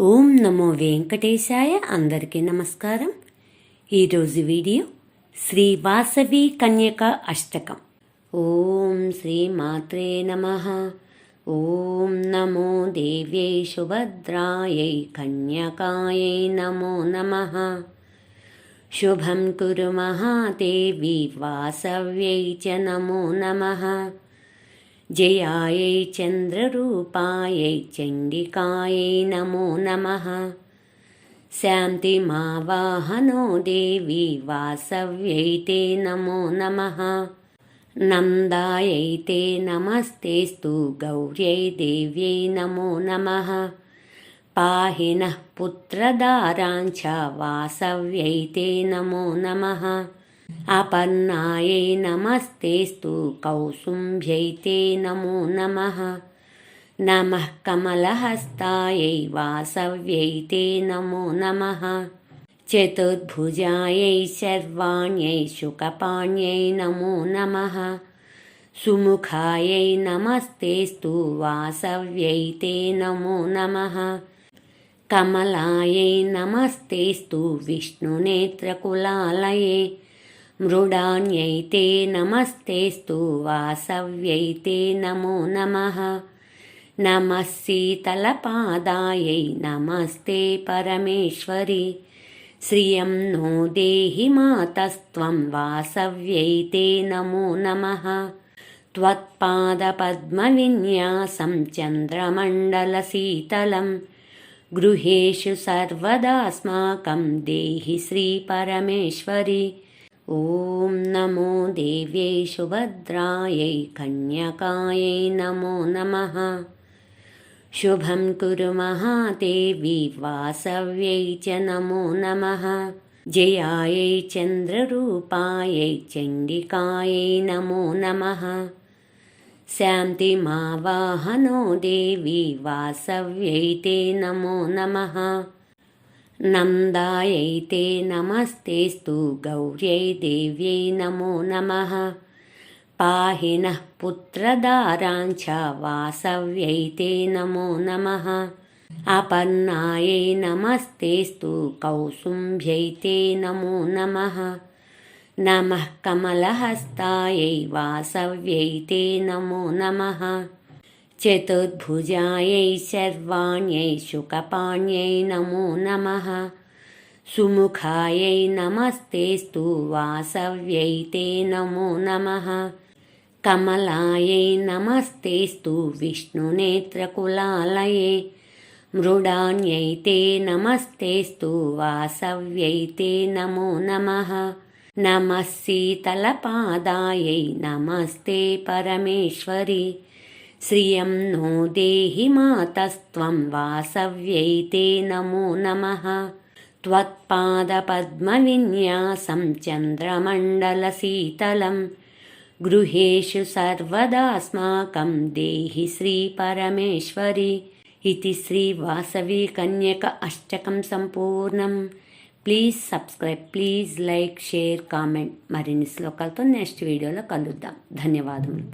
ఓం నమో వెంకటేశాయ అందరికీ నమస్కారం. ఈరోజు వీడియో శ్రీ వాసవి కన్యక అష్టకం. ఓం శ్రీ మాత్రే నమ. ఓం నమో దేవ్యై సుభద్రాయై కన్యకాయై నమో నమ. శుభం కురు మహాదేవి వాసవ్యై చ నమో నమ. जयायै चन्द्ररूपायै चण्डिकायै नमो नमः। शान्तिमावाहनो देवी वासव्यै ते नमो नमः। नन्दायै ते नमस्तेस्तु गौर्यै देव्यै नमो नमः। पाहि पाहिनः पुत्रदारांश वासव्यै ते नमो नमः। అపర్ణాయే నమస్తేస్తు కౌసుంభ్యై తే నమో నమ. నమ కమలహస్తాయై వాసవ్యై తే నమో నమ. చతుర్భుజాయై శర్వాణ్యై శుకపాణ్యై నమో నమ. సుముఖాయై నమస్తేస్తు వాసవ్యై తే నమో నమ. కమలాయై నమస్తేస్తు విష్ణునేత్రకులాలయే. मृडान्यै ते नमस्तेस्तु वासव्यै ते नमो नमः नमः शीतलपादायै नमस्ते परमेश्वरि श्रियं नो देहि मातस्त्वं वासव्यै ते नमो नमः त्वत्पादपद्मविन्यासं चन्द्रमण्डलशीतलं गृहेषु सर्वदास्माकं देहि श्रीपरमेश्वरि ॐ नमो देव्यै सुभद्रायै कन्यकायै नमो नमः। शुभं कुरु महादेवी वासव्यै च नमो नमः। जयायै चन्द्ररूपायै चण्डिकायै नमो नमः। शान्तिमावाहनो देवी वासव्यै ते नमो नमः। నందాయై తే నమస్తేస్తు గౌర్యై దేవ్యై నమో నమ. పాహిన పుత్రదారాంఛ వాసవ్యై తే నమో నమ. అపర్ణాయై నమస్తేస్తు కౌసుంభ్యై తే నమో నమ. నమ కమలహస్తాయై వాసవ్యై నమో నమ. चतुर्भुजायै शर्वाण्यै शुकपाण्यै नमो नमः सुमुखायै नमस्तेस्तु वासव्यै ते नमो नमः कमलायै नमस्तेस्तु विष्णुनेत्रकुलालये मृडान्यै ते नमस्तेस्तु वासव्यै ते नमो नमः नमः शीतलपादायै नमस्ते परमेश्वरि श्रियं नो देहि मातस्त्वं वासव्यै ते नमो नमः त्वत्पादपद्मविन्यासं चन्द्रमण्डलशीतलं गृहेषु सर्वदास्माकं देहि श्रीपरमेश्वरि इति श्रीवासवीकन्यक अष्टकं सम्पूर्णम् please subscribe please like share comment మరిన్ని శ్లోకాలతో నెక్స్ట్ వీడియోలో కలుద్దాం ధన్యవాదములు